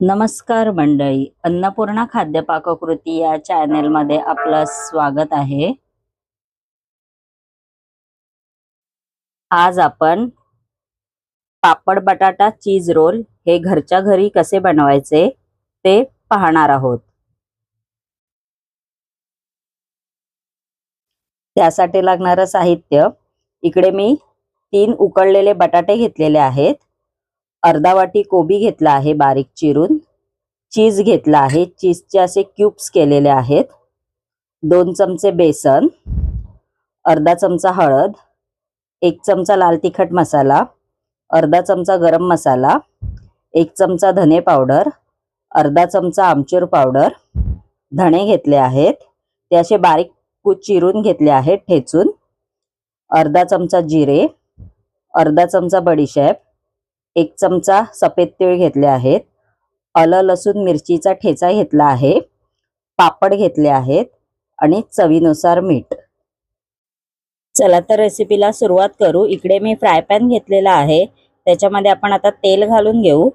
नमस्कार मंडळी अन्नपूर्णा खाद्य पाककृती या चॅनेलमध्ये आपलं स्वागत आहे. आज आपण पापड बटाटा चीज रोल हे घरच्या घरी कसे बनवायचे ते पाहणार आहोत. त्यासाठी लागणारं साहित्य इकडे मी तीन उकळलेले बटाटे घेतलेले आहेत. अर्धा वाटी कोबी घेतला आहे बारीक चिरून. चीज घेतला आहे. चीजचे असे क्यूब्स केलेले आहेत. दोन चमचे बेसन. अर्धा चमचा हळद. एक चमचा लाल तिखट मसाला. अर्धा चमचा गरम मसाला. एक चमचा धने पावडर. अर्धा चमचा आमचूर पावडर. धणे घेतले आहेत. ते असे बारीक चिरून घेतले आहेत ठेचून. अर्धा चमचा जिरे. अर्धा चमचा बडीशेप. एक चमचा सफेद तीळ घेतले आहेत. अल लसूण मिरचीचा ठेचा घेतला आहे. पापड घेतले आहेत आणि चवीनुसार मीठ. चला तर रेसिपीला सुरुवात करू. इकडे मी फ्राय पॅन घेतलेला आहे. त्याच्यामध्ये आपण आता तेल घालून घेऊ.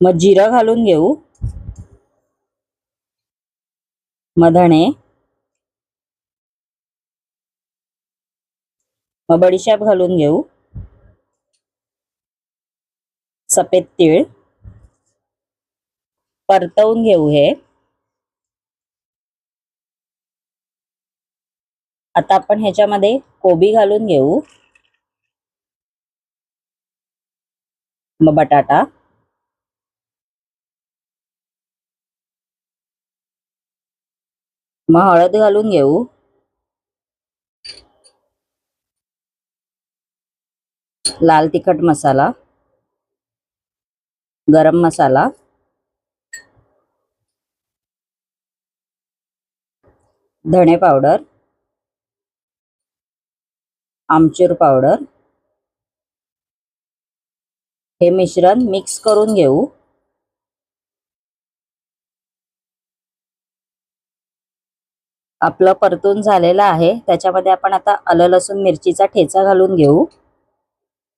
मग जिरं घालून घेऊ. मधणे धणे मग बडीशाप घालून घेऊ. सफेद तीळ. परतवून घेऊ हे. आता आपण ह्याच्यामध्ये कोबी घालून घेऊ. मग बटाटा. मग हळद घालून घेऊ. लाल तिखट मसाला गरम मसाला धणे पावडर आमचूर पावडर. हे मिश्रण मिक्स करून घेऊ. आपलं परतून झालेलं आहे. त्याच्यामध्ये आपण आता आलं लसूण मिरचीचा ठेचा घालून घेऊ.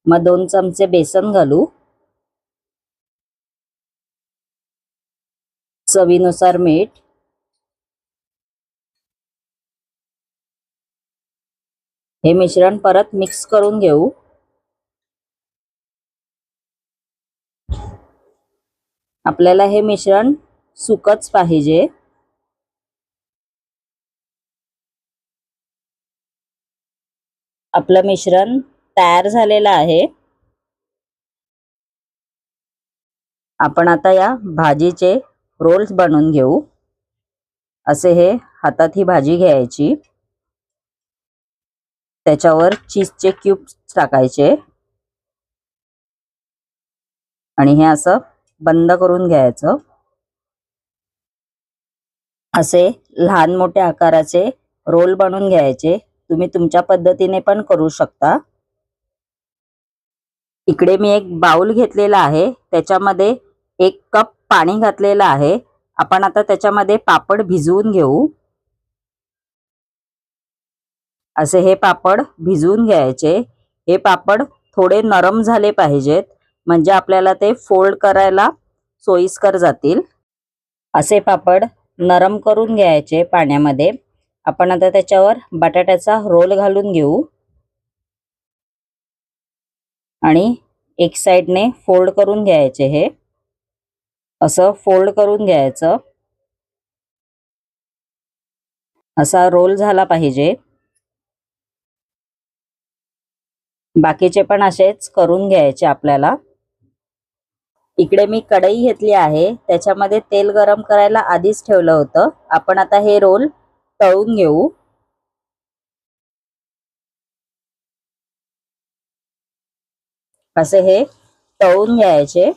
मग दोन चमचे बेसन घालू. चवीनुसार मीठ. हे मिश्रण परत मिक्स करून घेऊ. आपल्याला हे मिश्रण सुकच पाहिजे. आपलं मिश्रण तयार झालेला आहे. आपण आता या भाजीचे रोल्स बनवून घेऊ. असे हे हातात ही भाजी घ्यायची. त्याच्यावर चीजचे क्यूब्स टाकायचे. आणि हे असं बंद करून घ्यायचं. असे लहान मोठ्या आकाराचे रोल बनवून घ्यायचे. तुम्ही तुमच्या पद्धतीने पण करू शकता. इकडे मी एक बाउल घेतलेला आहे. त्याच्यामध्ये एक कप पाणी घातलेलं आहे. आपण आता त्याच्यामध्ये पापड भिजवून घेऊ. असे हे पापड भिजवून घ्यायचे. हे पापड थोडे नरम झाले पाहिजेत. म्हणजे आपल्याला ते फोल्ड करायला सोयीस्कर जातील. असे पापड नरम करून घ्यायचे पाण्यामध्ये. आपण आता त्याच्यावर बटाट्याचा रोल घालून घेऊ. आणि एक साईडने फोल्ड करून घ्यायचे हे. असं फोल्ड करून घ्यायचं. असा रोल झाला पाहिजे. बाकीचे पण असेच करून घ्यायचे आपल्याला. इकडे मी कढई घेतली आहे. त्याच्यामध्ये तेल गरम करायला आधीच ठेवलं होतं. आपण आता हे रोल तळून घेऊ. असे हे तळून घ्यायचे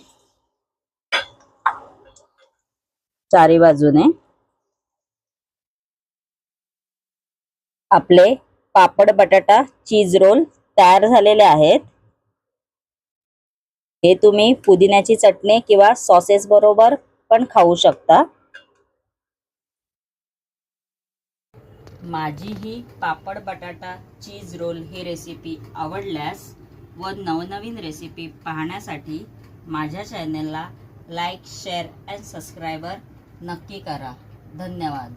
चारी बाजूने आपले पापड बटाटा चीज रोल तयार झालेले आहेत हे तुम्ही पुदिन्याची चटणी किंवा सॉसेस बरोबर पण खाऊ शकता माझी ही पापड बटाटा चीज रोल ही रेसिपी आवडल्यास व नवनवीन रेसिपी पाहण्यासाठी माझ्या चॅनलला लाईक शेअर अँड सबस्क्रायबर नक्की करा. धन्यवाद.